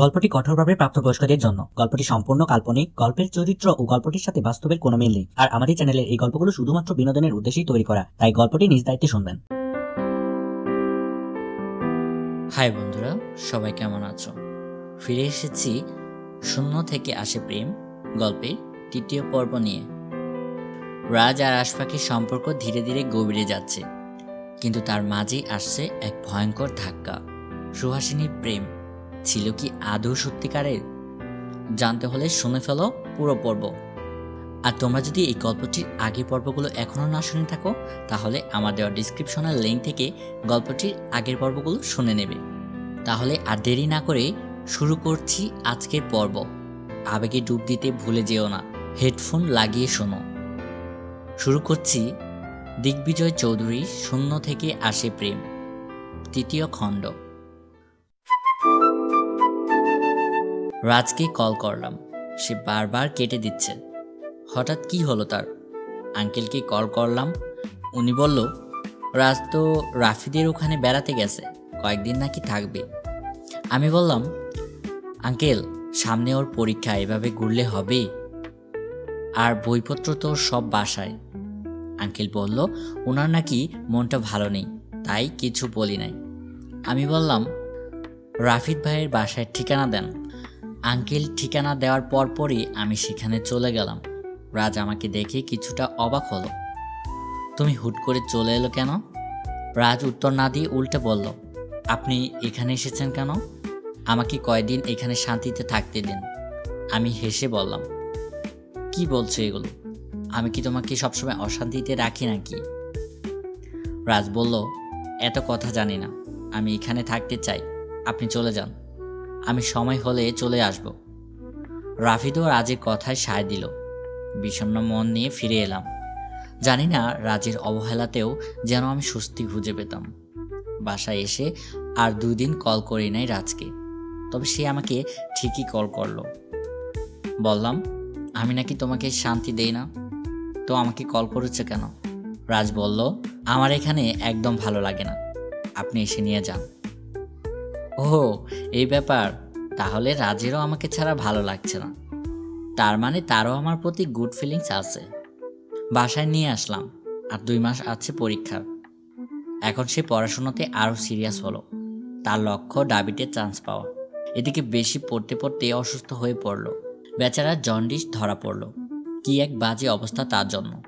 গল্পটি কঠোরভাবে প্রাপ্তবয়স্কদের জন্য। গল্পটি সম্পূর্ণ কাল্পনিক, গল্পের চরিত্র ও গল্পটির সাথে বাস্তবের কোনো মিল নেই। আর আমাদের চ্যানেলের এই গল্পগুলো শুধুমাত্র বিনোদনের উদ্দেশ্যেই তৈরি করা, তাই গল্পটি নিজ দায়িত্বে শুনবেন। হাই বন্ধুরা, সবাই কেমন আছো? ফিরে এসেছি শূন্য থেকে আসে প্রেম গল্পের তৃতীয় পর্ব নিয়ে। রাজ আর আশফাকের সম্পর্ক ধীরে ধীরে গভীরে যাচ্ছে, কিন্তু তার মাঝেই আসছে এক ভয়ঙ্কর ধাক্কা, সুহাসিনীর প্রেম। ছিল কি আদৌ সত্যিকারের? জানতে হলে শুনে ফেলো পুরো পর্ব। আর তোমরা যদি এই গল্পটির আগের পর্বগুলো এখনও না শুনে থাকো, তাহলে আমার দেওয়া ডিসক্রিপশনের লিঙ্ক থেকে গল্পটির আগের পর্বগুলো শুনে নেবে। তাহলে আর দেরি না করে শুরু করছি আজকের পর্ব। আবেগে ডুব দিতে ভুলে যেও না। হেডফোন লাগিয়ে শোনো। শুরু করছি দিগ্বিজয় চৌধুরী শূন্য থেকে আসে প্রেম, তৃতীয় খণ্ড। রাজকে কল করলাম। সে বারবার কেটে দিচ্ছে। হঠাৎ কি হলো তার? আঙ্কেলকে কল করলাম। উনি বলল, রাজ তো রাফিদের ওখানে বেড়াতে গেছে। কয়েকদিন নাকি থাকবে। আমি বললাম, আঙ্কেল, সামনে ওর পরীক্ষা, এভাবে ঘুরলে হবে? আর বইপত্র তো সব বাসায়। আঙ্কেল বলল, ওনার নাকি মনটা ভালো নেই, তাই কিছু বলি নাই। আমি বললাম, রাফিদ ভাইয়ের বাসায় ঠিকানা দেন। আঙ্কেল ঠিকানা দেওয়ার পরপরই আমি সেখানে চলে গেলাম। রাজ আমাকে দেখে কিছুটা অবাক হলো। তুমি হুট করে চলে এলো কেন? রাজ উত্তর না দিয়ে উল্টে বলল, আপনি এখানে এসেছেন কেন? আমাকে কয়দিন এখানে শান্তিতে থাকতে দিন। আমি হেসে বললাম, কি বলছো এগুলো? আমি কি তোমাকে সবসময় অশান্তিতে রাখি নাকি? রাজ বলল, এত কথা জানি না। আমি এখানে থাকতে চাই। আপনি চলে যান। আমি সময় হলে চলে আসব। রাফিদও রাজের কথায় সায় দিল। বিষণ্ণ মন নিয়ে ফিরে এলাম। জানি না রাজের অবহেলাতেও যেন আমি স্বস্তি খুঁজে পেতাম। বাসায় এসে আর দুই দিন কল করি নাই রাজকে। তবে সে আমাকে ঠিকই কল করল। বললাম, আমি নাকি তোমাকে শান্তি দেই না। তো আমাকে কল করেছে কেন? রাজ বলল, আমার এখানে একদম ভালো লাগে না। আপনি এসে নিয়ে যান। ও এই ব্যাপার। তাহলে রাজেরও আমাকে ছাড়া ভালো লাগছে না। তার মানে তারও আমার প্রতি গুড ফিলিংস আছে। বাসায় নিয়ে আসলাম, আর দুই মাস আছে পরীক্ষার। এখন সে পড়াশোনাতে আরও সিরিয়াস হলো। তার লক্ষ্য ডাবিটে চান্স পাওয়া। এদিকে বেশি পড়তে পড়তে অসুস্থ হয়ে পড়ল। বেচারা জন্ডিস ধরা পড়ল। কি এক বাজে অবস্থা তার জন্য।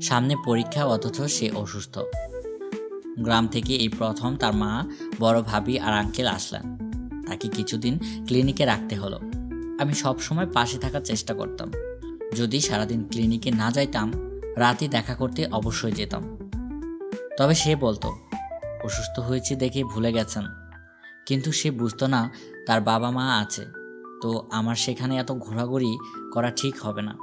সামনে পরীক্ষা, অথচ সে অসুস্থ। গ্রাম থেকে এই প্রথম তার মা, বড় ভাবি আর আঙ্কেল আসলেন। তাকে কিছুদিন ক্লিনিকে রাখতে হলো। আমি সব সময় পাশে থাকার চেষ্টা করতাম। যদি সারাদিন ক্লিনিকে না যাইতাম, রাতে দেখা করতে অবশ্যই যেতাম। তবে সে বলতো, অসুস্থ হয়েছে দেখে ভুলে গেছেন। কিন্তু সে বুঝতো না, তার বাবা মা আছে। তো আমার সেখানে এত ঘোরাঘুরি করা ঠিক হবে না।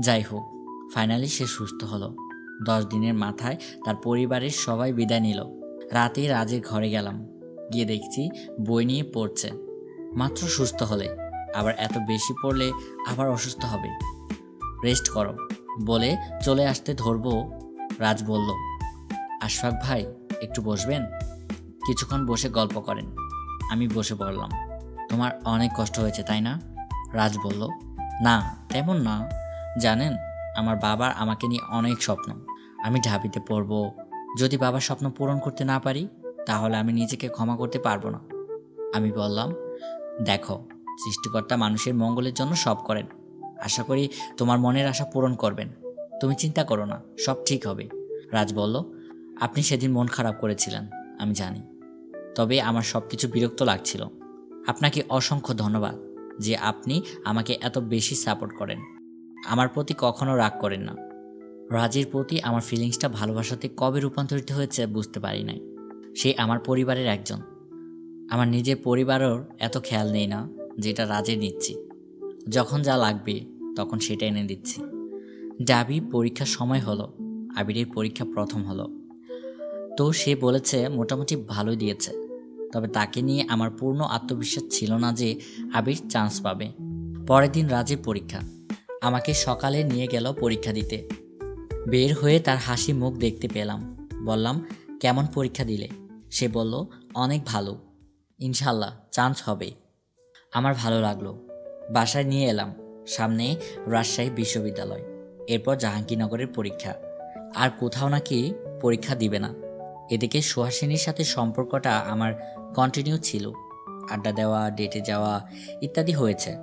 যাই হোক ফাইনালি সে সুস্থ হলো। দশ দিনের মাথায় তার পরিবারের সবাই বিদায় নিল। রাতে রাজের ঘরে গেলাম। গিয়ে দেখছি বই নিয়ে পড়ছে। মাত্র সুস্থ হলে। আবার এত বেশি পড়লে আবার অসুস্থ হবে। রেস্ট করো। বলে চলে আসতে ধরবো, রাজ বলল। আশফাক ভাই, একটু বসবেন? কিছুক্ষণ বসে গল্প করেন। আমি বসে পড়লাম। তোমার অনেক কষ্ট হয়েছে, তাই না? রাজ বলল। না, তেমন না। জানেন, আমার বাবার আমাকে নিয়ে অনেক স্বপ্ন। আমি ঢাবিতে পড়ব। যদি বাবার স্বপ্ন পূরণ করতে না পারি, তাহলে আমি নিজেকে ক্ষমা করতে পারব না। আমি বললাম, দেখো, সৃষ্টিকর্তা মানুষের মঙ্গলের জন্য সব করেন। আশা করি তোমার মনের আশা পূরণ করবেন। তুমি চিন্তা করো না, সব ঠিক হবে। রাজ বলল, আপনি সেদিন মন খারাপ করেছিলেন, আমি জানি। তবে আমার সব কিছু বিরক্ত লাগছিল। আপনাকে অসংখ্য ধন্যবাদ যে আপনি আমাকে এত বেশি সাপোর্ট করেন। আমার প্রতি কখনো রাগ করেন না। রাজের প্রতি আমার ফিলিংসটা ভালোবাসাতে কবে রূপান্তরিত হয়েছে বুঝতে পারি নাই। সে আমার পরিবারের একজন। আমার নিজের পরিবারের এত খেয়াল নেই না যেটা রাজের নিচ্ছি। যখন যা লাগবে তখন সেটা এনে দিচ্ছি। ডাবি, পরীক্ষার সময় হলো। আবিরের পরীক্ষা প্রথম হলো। তো সে বলেছে, মোটামুটি ভালোই দিয়েছে। তবে তাকে নিয়ে আমার পূর্ণ আত্মবিশ্বাস ছিল না যে আবির চান্স পাবে। পরের দিন রাজের পরীক্ষা। আমাকে সকালে নিয়ে গেল পরীক্ষা দিতে। বের হয়ে তার হাসি মুখ দেখতে পেলাম। বললাম, কেমন পরীক্ষা দিলে? সে বলল, অনেক ভালো। ইনশাল্লাহ চান্স হবে। আমার ভালো লাগল। বাসায় নিয়ে এলাম, সামনে রাজশাহী বিশ্ববিদ্যালয়। এরপর জাহাঙ্গীরনগরের পরীক্ষা। আর কোথাও নাকি পরীক্ষা দিবে না। এদিকে সুহাসিনীর সাথে সম্পর্কটা আমার কন্টিনিউ ছিল। আড্ডা দেওয়া ডেটে যাওয়া ইত্যাদি হয়েছে।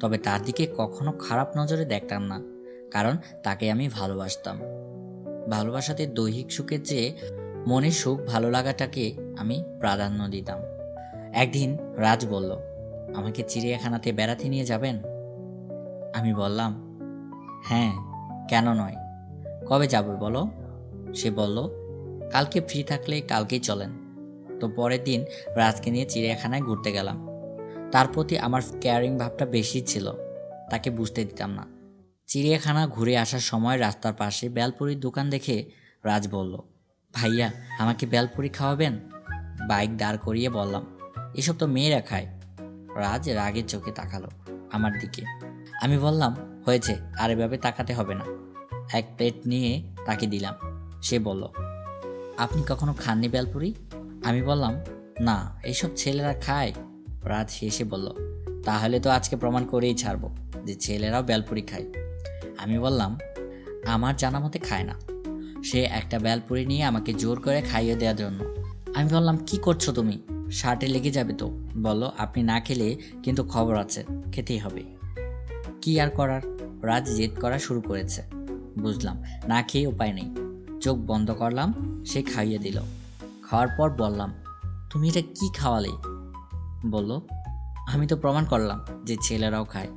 তবে তার দিকে কখনো খারাপ নজরে দেখতাম না। কারণ তাকে আমি ভালোবাসতাম। ভালোবাসাতে দৈহিক সুখের চেয়ে মনের সুখ ভালো লাগাটাকে আমি প্রাধান্য দিতাম। একদিন রাজ বলল, আমাকে চিড়িয়াখানাতে বেড়াতে নিয়ে যাবেন? আমি বললাম হ্যাঁ কেন নয়। কবে যাবে বলো? সে বলল, কালকে ফ্রি থাকলে কালকেই চলেন। তো পরের দিন রাজকে নিয়ে চিড়িয়াখানায় ঘুরতে গেলাম। তার প্রতি আমার কেয়ারিং ভাবটা বেশি ছিল, তাকে বুঝতে দিতাম না। চিড়িয়াখানা ঘুরে আসার সময় রাস্তার পাশে বেলপুরির দোকান দেখে রাজ বলল, ভাইয়া, আমাকে বেলপুরি খাওয়াবেন? বাইক দাঁড় করিয়ে বললাম, এসব তো মেয়েরা খায়। রাজ রাগের চোখে তাকালো আমার দিকে। আমি বললাম, হয়েছে, আর এভাবে তাকাতে হবে না। এক প্লেট নিয়ে তাকে দিলাম। সে বলল, আপনি কখনো খাননি বেলপুরি? আমি বললাম, না এইসব ছেলেরা খায়। রাজ হেসে বলল, তাহলে তো আজকে প্রমাণ করেই ছাড়বো যে ছেলেরাও বেলপুরি খায়। আমি বললাম, আমার জানা মতে খায় না। সে একটা বেলপুরি নিয়ে আমাকে জোর করে খাইয়ে দেওয়ার জন্য। আমি বললাম, কি করছ তুমি? শার্টে লেগে যাবে তো। বলল আপনি না খেলে কিন্তু খবর আছে, খেতেই হবে। কি আর করার? রাজ জেদ করা শুরু করেছে। বুঝলাম, না খেয়ে উপায় নেই। চোখ বন্ধ করলাম, সে খাইয়ে দিল। খাওয়ার পর বললাম, তুমি এটা কি খাওয়ালে? বলল, আমি তো প্রমাণ করলাম যে ছেলেরাও খায়।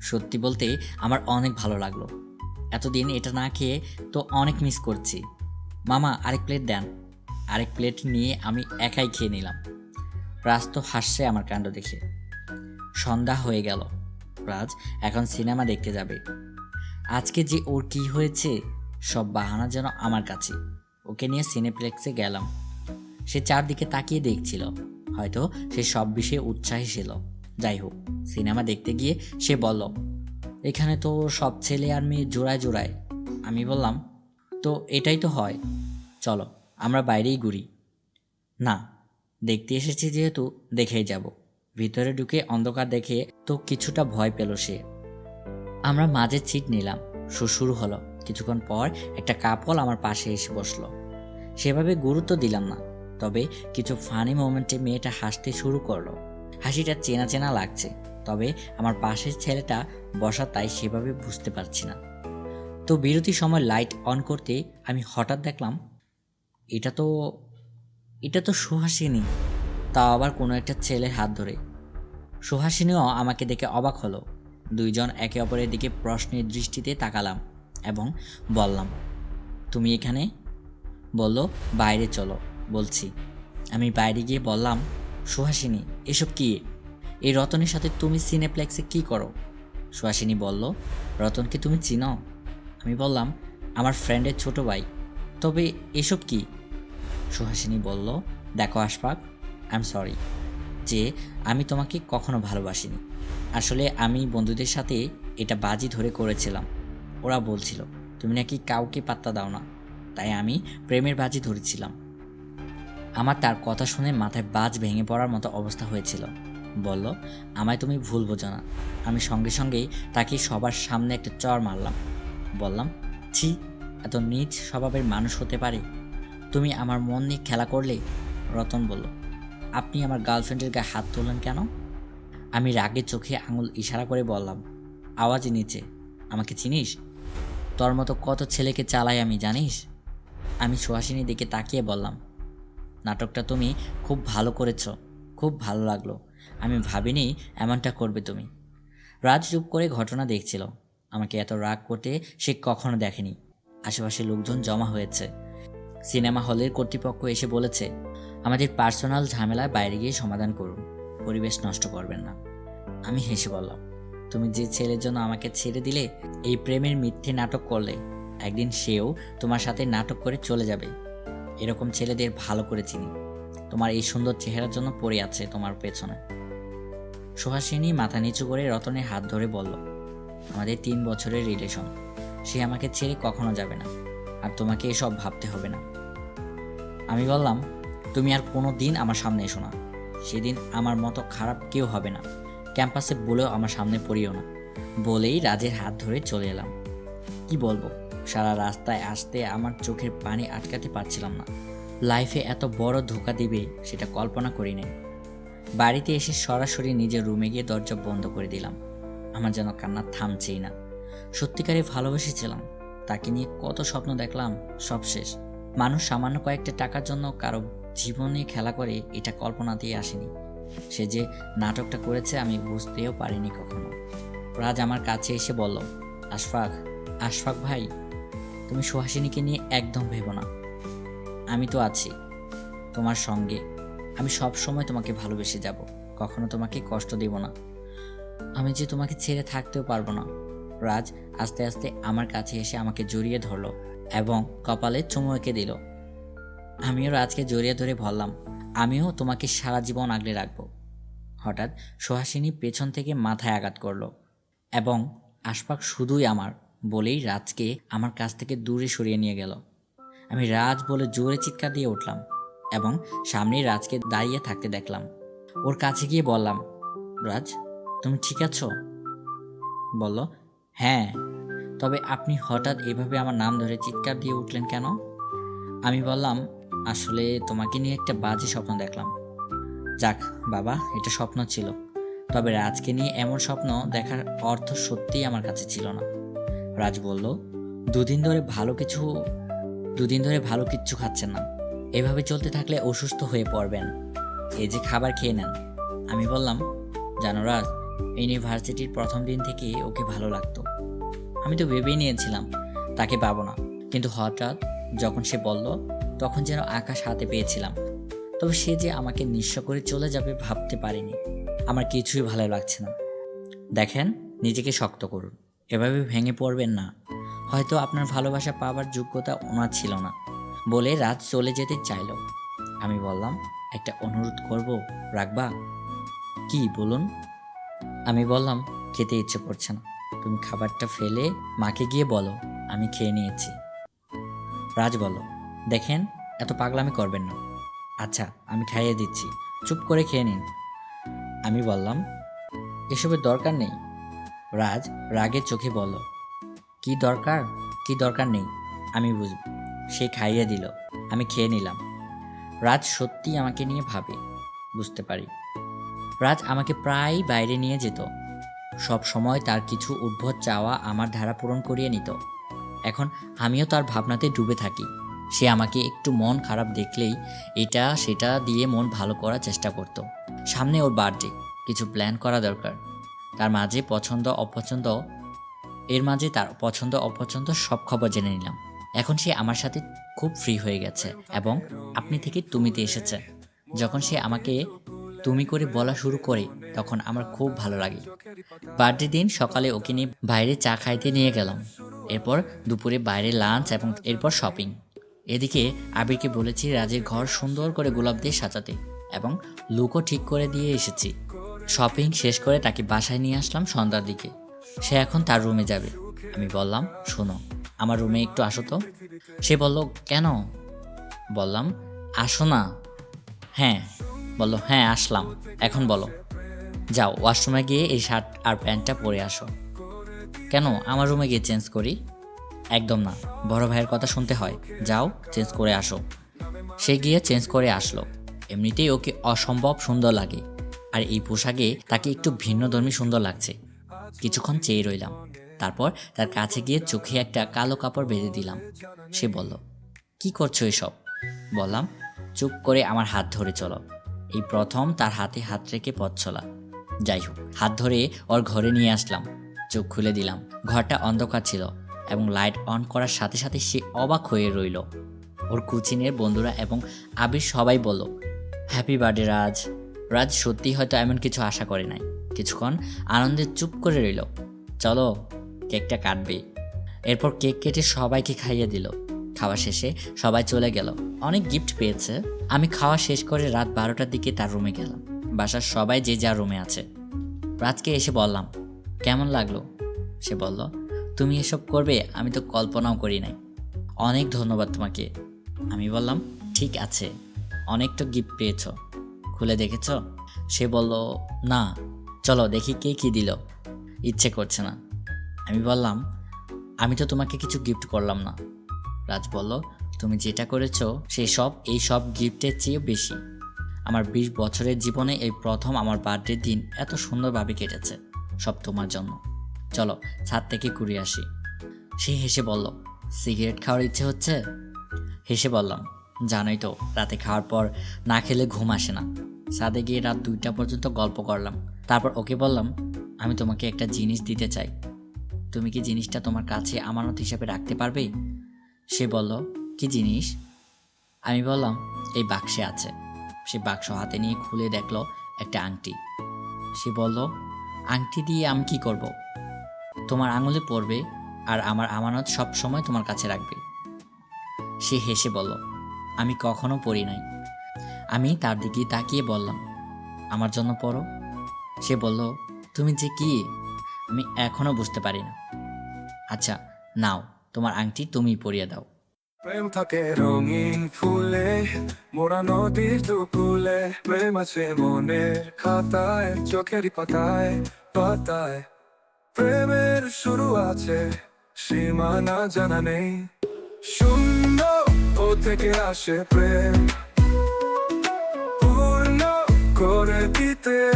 সত্যি বলতে আমার অনেক ভালো লাগল। এতদিন এটা না খেয়ে তো অনেক মিস করছি। মামা, আরেক প্লেট দেন। আরেক প্লেট নিয়ে আমি একাই খেয়ে নিলাম। রাজ তো হাসছে আমার কাণ্ড দেখে। সন্ধ্যা হয়ে গেল। রাজ, এখন সিনেমা দেখতে যাবে। আজকে যে ওর কি হয়েছে, সব বাহানা যেন আমার কাছে। ওকে নিয়ে সিনেপ্লেক্সে গেলাম। সে চারদিকে তাকিয়ে দেখছিল। হয়তো সে সব বিষয়ে উৎসাহী ছিল। যাই হোক, সিনেমা দেখতে গিয়ে সে বলল, এখানে তো সব ছেলে আর মেয়ে জোড়ায় জোড়ায়। আমি বললাম, তো এটাই তো হয়। চলো, আমরা বাইরেই ঘুরি। না, দেখতে এসেছি যেহেতু, দেখেই যাব। ভিতরে ঢুকে অন্ধকার দেখে তো কিছুটা ভয় পেল সে। আমরা মাঝের ছিট নিলাম শুরু হলো। কিছুক্ষণ পর একটা কাপল আমার পাশে এসে বসল। সেভাবে গুরুত্ব দিলাম না, তবে কিছু ফানি মোমেন্টে মেয়েটা হাসতে শুরু করল। হাসিটা চেনা চেনা লাগছে, তবে আমার পাশের ছেলেটা বসা তাই সেভাবে বুঝতে পারছি না। তো বিরতির সময় লাইট অন করতে আমি হঠাৎ দেখলাম, এটা তো এটা তো সুহাসিনী। তাও আবার কোনো একটা ছেলের হাত ধরে। সুহাসিনীও আমাকে দেখে অবাক হলো। দুইজন একে অপরের দিকে প্রশ্নের দৃষ্টিতে তাকালাম এবং বললাম, তুমি এখানে? বলল, বাইরে চলো। বলছি। আমি বাইরে গিয়ে বললাম সুহাসিনী, এসব কি? এই রতনের সাথে তুমি সিনেপ্লেক্সে কি করো? সুহাসিনী বলল, রতনকে তুমি চিনো? আমি বললাম, আমার ফ্রেন্ডের ছোট ভাই। তবে এসব কি? সুহাসিনী বলল, দেখো আশফাক আই এম সরি যে আমি তোমাকে কখনো ভালোবাসিনি। আসলে আমি বন্ধুদের সাথে এটা বাজি ধরে করেছিলাম। ওরা বলছিল, তুমি নাকি কাউকে পাত্তা দাও না। তাই আমি প্রেমের বাজি ধরেছিলাম। আমার তার কথা শুনে মাথায় বাজ ভেঙে পড়ার মতো অবস্থা হয়েছিল। বলল, আমায় তুমি ভুল বোঝো না। আমি সঙ্গে সঙ্গেই তাকে সবার সামনে একটা চর মারলাম। বললাম, ছি, এত নিজ স্বভাবের মানুষ হতে পারে। তুমি আমার মন নিয়ে খেলা করলে? রতন বলল, আপনি আমার গার্লফ্রেন্ডের গায়ে হাত তুললেন কেন? আমি রাগে চোখে আঙুল ইশারা করে বললাম আওয়াজ নিচে। আমাকে চিনিস? তোর মতো কত ছেলেকে চালাই আমি, জানিস? আমি সুহাসিনীর দিকে তাকিয়ে বললাম নাটকটা তুমি খুব ভালো করেছ, খুব ভালো লাগল। আমি ভাবিনি এমনটা করবে তুমি। রাজ চুপ করে ঘটনা দেখছিল। আমাকে এত রাগ করতে সে কখনো দেখেনি। আশেপাশে লোকজন জমা হয়েছে। সিনেমা হলের কর্তৃপক্ষ এসে বলেছে, আমাদের পার্সোনাল ঝামেলায় বাইরে গিয়ে সমাধান করুন। পরিবেশ নষ্ট করবেন না। আমি হেসে বললাম, তুমি যে ছেলের জন্য আমাকে ছেড়ে দিলে, এই প্রেমের মিথ্যে নাটক করলে, একদিন সেও তোমার সাথে নাটক করে চলে যাবে। এরকম ছেলেদের ভালো করে চিনি। তোমার এই সুন্দর চেহারার জন্য পড়ে আছে তোমার পেছনে। সুহাসিনী মাথা নিচু করে রতনের হাত ধরে বলল, আমাদের তিন বছরের রিলেশন সে আমাকে ছেড়ে কখনো যাবে না। আর তোমাকে এসব ভাবতে হবে না। আমি বললাম, তুমি আর কোনো দিন আমার সামনে এসো না। সেদিন আমার মতো খারাপ কেউ হবে না। ক্যাম্পাসে বলেও আমার সামনে পড়িও না। বলেই রাজের হাত ধরে চলে এলাম। কি বলব? সারা রাস্তায় আসতে আমার চোখের পানি আটকাতে পারছিলাম না। লাইফে এত বড় ধোকা দিবে সেটা কল্পনা করি নাই বাড়িতে এসে সরাসরি নিজের রুমে গিয়ে দরজা বন্ধ করে দিলাম। আমার যেন কান্না থামছেই না। সত্যিকারে ভালোবেসেছিলাম। তাকে নিয়ে কত স্বপ্ন দেখলাম, সব শেষ। মানুষ সামান্য কয়েকটা টাকার জন্য কারও জীবনে খেলা করে, এটা কল্পনাতেই আসেনি। সে যে নাটকটা করেছে আমি বুঝতেও পারিনি কখনো। রাজ আমার কাছে এসে বলল, আশফাক আশফাক ভাই তুমি সুহাসিনীকে নিয়ে একদম ভেবো না। আমি তো আছি, তোমার সঙ্গে। আমি সব সময় তোমাকে ভালোবেসে যাব, কখনো তোমাকে কষ্ট দেব না। আমি যে তোমাকে ছেড়ে থাকতেও পারব না। রাজ আস্তে আস্তে আমার কাছে এসে আমাকে জড়িয়ে ধরলো এবং কপালে চুমু এঁকে দিল। আমিও রাজকে জড়িয়ে ধরে বললাম, আমিও তোমাকে সারা জীবন আগলে রাখব। হঠাৎ সুহাসিনী পেছন থেকে মাথায় আঘাত করল এবং আশপাক শুধুই আমার। বলেই রাজকে আমার কাছ থেকে দূরে সরিয়ে নিয়ে গেল। আমি রাজ বলে জোরে চিৎকার দিয়ে উঠলাম এবং সামনেই রাজকে দাঁড়িয়ে থাকতে দেখলাম। ওর কাছে গিয়ে বললাম, রাজ, তুমি ঠিক আছো? বলল হ্যাঁ তবে আপনি হঠাৎ এভাবে আমার নাম ধরে চিৎকার দিয়ে উঠলেন কেন? আমি বললাম, আসলে তোমাকে নিয়ে একটা বাজে স্বপ্ন দেখলাম। যাক বাবা, এটা স্বপ্ন ছিল। তবে রাজকে নিয়ে এমন স্বপ্ন দেখার অর্থ সত্যিই আমার কাছে ছিল না। রাজ বলল, দুদিন ধরে ভালো কিছু, দুদিন ধরে ভালো কিচ্ছু খাচ্ছেন না। এভাবে চলতে থাকলে অসুস্থ হয়ে পড়বেন। এই যে খাবার খেয়ে নেন। আমি বললাম, জানো রাজ, ইউনিভার্সিটির প্রথম দিন থেকে ওকে ভালো লাগতো। আমি তো ভেবেই নিয়েছিলাম, তাকে পাবো না। কিন্তু হঠাৎ যখন সে বলল, তখন যেন আকাশ হাতে পেয়েছিলাম। তবে সে যে আমাকে নিঃস্ব করে চলে যাবে ভাবতে পারিনি। আমার কিছুই ভালো লাগছে না। দেখেন, নিজেকে শক্ত করুন। এভাবে ভেঙে পড়বেন না। হয়তো আপনার ভালোবাসা পাবার যোগ্যতা ওনার ছিল না বলে রাত চলে যেতে চাইল। আমি বললাম, একটা অনুরোধ করব, রাখবা? কি, বলুন? আমি বললাম, খেতে ইচ্ছে করছে না। তুমি খাবারটা ফেলে মাকে গিয়ে বলো, আমি খেয়ে নিয়েছি। রাজ বলো দেখেন, এত পাগলামি করবেন না। আচ্ছা আমি খাইয়ে দিচ্ছি। চুপ করে খেয়ে নিন। আমি বললাম, এসবের দরকার নেই। রাজ রাগের চোখে বলল, কি দরকার? কি দরকার নেই, আমি বুঝব। সে খাইয়ে দিল, আমি খেয়ে নিলাম। রাজ সত্যি আমাকে নিয়ে ভাবে, বুঝতে পারি। রাজ আমাকে প্রায় বাইরে নিয়ে যেত। সব সময় তার কিছু উদ্ভট চাওয়া আমার ধারা পূরণ করিয়ে নিত। এখন আমিও তার ভাবনাতে ডুবে থাকি। সে আমাকে একটু মন খারাপ দেখলেই এটা সেটা দিয়ে মন ভালো করার চেষ্টা করত। সামনে ওর বার্থডে কিছু প্ল্যান করা দরকার। তার মাঝে পছন্দ, অপছন্দ, এর মাঝে তার পছন্দ, অপছন্দ সব খবর জেনে নিলাম। এখন সে আমার সাথে খুব ফ্রি হয়ে গেছে এবং আপনি থেকে তুমিতে এসেছে। যখন সে আমাকে তুমি করে বলা শুরু করে, তখন আমার খুব ভালো লাগে। বার্থডে দিন সকালে ওকে নিয়ে বাইরে চা খাইতে নিয়ে গেলাম। এরপর দুপুরে বাইরে লাঞ্চ এবং এরপর শপিং। এদিকে আবিরকে বলেছি, রাজের ঘর সুন্দর করে গোলাপ দিয়ে সাজাতে এবং লুকও ঠিক করে দিয়ে এসেছি। শপিং শেষ করে তাকে বাসায় নিয়ে আসলাম সন্ধ্যার দিকে। সে এখন তার রুমে যাবে। আমি বললাম, শোনো, আমার রুমে একটু আসো তো। সে বলল, কেন? বললাম, আসো না। হ্যাঁ। বলল হ্যাঁ আসলাম। এখন বলো। যাও ওয়াশরুমে গিয়ে এই শার্ট আর প্যান্টটা পরে আসো। কেন? আমার রুমে গিয়ে চেঞ্জ করি? একদম না। বড় ভাইয়ের কথা শুনতে হয়। যাও চেঞ্জ করে আসো। সে গিয়ে চেঞ্জ করে আসলো। এমনিতেই ওকে অসম্ভব সুন্দর লাগে। আর এই পোশাকে তাকে একটু ভিন্ন ধর্মী সুন্দর লাগছে। কিছুক্ষণ চেয়ে রইলাম। তারপর তার কাছে গিয়ে চোখে একটা কালো কাপড় বেঁধে দিলাম। সে বলল, কি করছ এসব? বললাম, চুপ করে আমার হাত ধরে চলো। এই প্রথম তার হাতে হাত রেখে পথ চলা। যাই হোক, হাত ধরে ওর ঘরে নিয়ে আসলাম। চোখ খুলে দিলাম। ঘরটা অন্ধকার ছিল এবং লাইট অন করার সাথে সাথে সে অবাক হয়ে রইল। ওর কুচিনের বন্ধুরা এবং আবির সবাই বলল, হ্যাপি বার্থডে রাজ। রাজ সত্যি হয়তো এমন কিছু আশা করে নাই। কিছুক্ষণ আনন্দে চুপ করে রইল। চলো, কেকটা কাটবে। এরপর কেক কেটে সবাইকে খাইয়ে দিল। খাওয়া শেষে সবাই চলে গেল। অনেক গিফট পেয়েছে। আমি খাওয়া শেষ করে রাত বারোটার দিকে তার রুমে গেলাম। বাসার সবাই যে যার রুমে আছে। রাজকে এসে বললাম, কেমন লাগল? সে বলল, তুমি এসব করবে, আমি তো কল্পনাও করি নাই। অনেক ধন্যবাদ তোমাকে। আমি বললাম, ঠিক আছে। অনেক তো গিফট পেয়েছ। খুলে দেখেছ? সে বলল, না, চলো দেখি কে কি দিল। ইচ্ছে করছে না। আমি বললাম, আমি তো তোমাকে কিছু গিফট করলাম না। রাজ বলল, তুমি যেটা করেছ সেই সব, এই সব গিফটের চেয়ে বেশি। আমার বিশ বছরের জীবনে এই প্রথম আমার বার্থডের দিন এত সুন্দরভাবে কেটেছে, সব তোমার জন্য। চলো, ছাদ থেকে ঘুরে আসি। সে হেসে বলল, সিগারেট খাওয়ার ইচ্ছে হচ্ছে? হেসে বললাম জানোই তো, রাতে খাওয়ার পর না খেলে ঘুম আসে না। ছাদে গিয়ে রাত দুইটা পর্যন্ত গল্প করলাম। তারপর ওকে বললাম, আমি তোমাকে একটা জিনিস দিতে চাই। তুমি কি জিনিসটা তোমার কাছে আমানত হিসাবে রাখতে পারবে? সে বলল, কি জিনিস? আমি বললাম, এই বাক্সে আছে। সে বাক্স হাতে নিয়ে খুলে দেখল একটা আংটি। সে বলল, আংটি দিয়ে আমি কি করব? তোমার আঙুলে পড়বে আর আমার আমানত সব সময় তোমার কাছে রাখবে। সে হেসে বলল আমি কখনো পড়ি নাই। আমি তার দিকে তাকিয়ে বললাম, আমার জন্য পড়ো। সে বলল, তুমি যে কি, আমি এখনও বুঝতে পারি না। আচ্ছা নাও, তোমার আংটি তুমি পরিয়ে দাও। প্রেম থাকে রঙিন ফুলে, মোরা নদীর দুকুলে, প্রেম আছে মনের খাতায় চোখের পাতায় পাতায়। প্রেমের শুরু আছে, সীমানা জানা নেই। ও থেকে আসে প্রেম। পূর্ণ করে দিতে।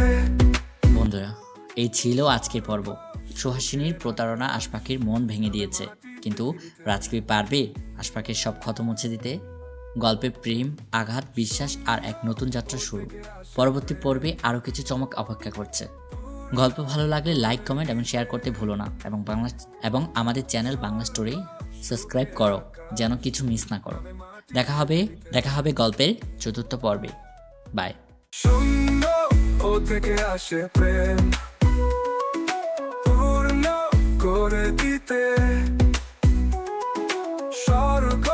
বন্ধুরা, এই ছিল আজকের পর্ব। সুহাসিনীর প্রতারণা আশপাখির মন ভেঙে দিয়েছে। কিন্তু রাজকবি পারবে আশপাখির সব ক্ষত মুছে দিতে? গল্পে প্রেম, আঘাত, বিশ্বাস আর এক নতুন যাত্রা শুরু। পরবর্তী পর্বে আরও কিছু চমক অপেক্ষা করছে। গল্প ভালো লাগলে লাইক কমেন্ট এবং শেয়ার করতে ভুলো না। এবং বাংলা এবং আমাদের চ্যানেল বাংলা স্টোরি সাবস্ক্রাইব করো, যেন কিছু মিস না করো। দেখা হবে দেখা হবে গল্পের চতুর্থ পর্বে। বাই ও থেকে আসে প্রেম। পূর্ণ করে দিতে। স্বর্গ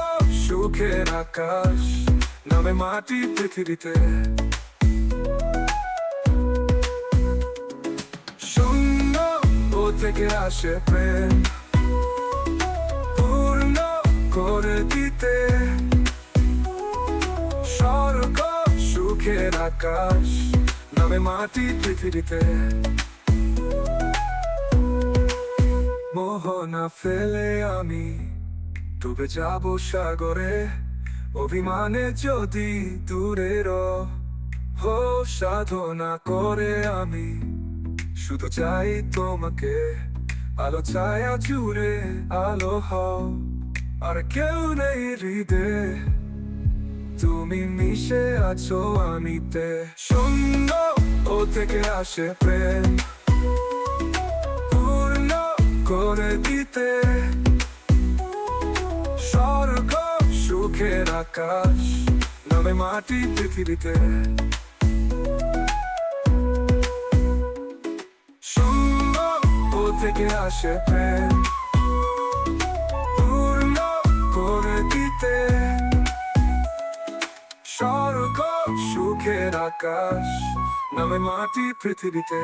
সুখের আকাশ নামে মাটি পৃথিবীতে। শূন্য ও থেকে আসে প্রেম। করে দিতে। স্বর্গ সুখের আকাশ নামে মাটি পৃথিবীতে। মোহনা ফেলে আমি, ডুবে যাব সাগরে। অভিমানে যদি দূরে হো, সাধনা করে আমি, শুধু চাই তোমাকে। আলো ছায়া জুড়ে আলো হও। আর কেউ নেই হৃদয়ে। তুমি মিশে আছো আমিতে। শূন্য ও থেকে আসে প্রেম। পূর্ণ করে দিতে। স্বর্গ সুখের আকাশ নামে মাটি পৃথিবীতে। শূন্য ও থেকে আসে প্রেম। সুখের আকাশ নামে মাটি পৃথিবীতে।